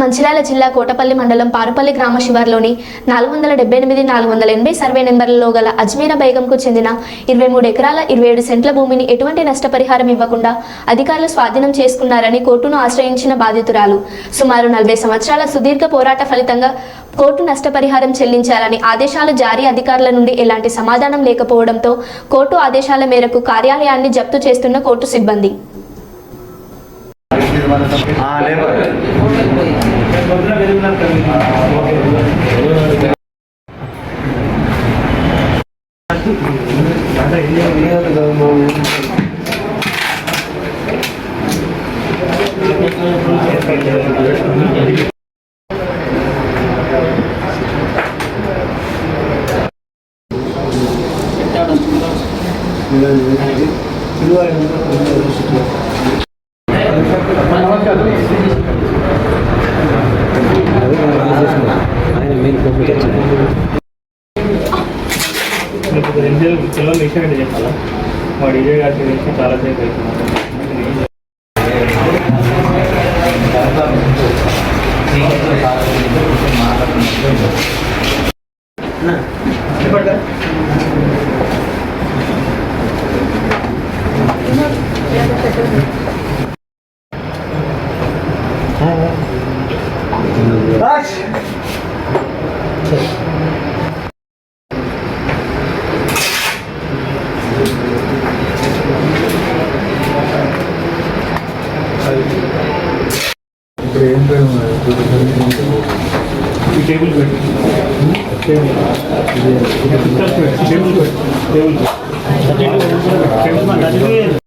మంచిర్యాల జిల్లా కోటపల్లి మండలం పారుపల్లి గ్రామ శివార్లోని నాలుగు వందల డెబ్బై ఎనిమిది నాలుగు వందల ఎనభై సర్వే నెంబర్లలో గల అజ్మీరా బేగంకు చెందిన ఇరవై మూడు ఎకరాల ఇరవై ఏడు సెంట్ల భూమిని ఎటువంటి నష్టపరిహారం ఇవ్వకుండా అధికారులు స్వాధీనం చేసుకున్నారని కోర్టును ఆశ్రయించిన బాధితురాలు. సుమారు నలభై సంవత్సరాల సుదీర్ఘ పోరాట ఫలితంగా కోర్టు నష్టపరిహారం చెల్లించాలని ఆదేశాలు జారీ అధికారుల నుండి ఎలాంటి సమాధానం లేకపోవడంతో కోర్టు ఆదేశాల మేరకు కార్యాలయాన్ని జప్తు చేస్తున్న కోర్టు సిబ్బంది. तुम्हारा सब हाँ लेबर திருவாரூர் మీకు రెండు పిల్లలు విషయం చెప్పాలా వాడు ఇదే గారి గురించి చాలా సేపు అవుతున్నాడు ఈ టేబుల్ పెట్టు. Table table table table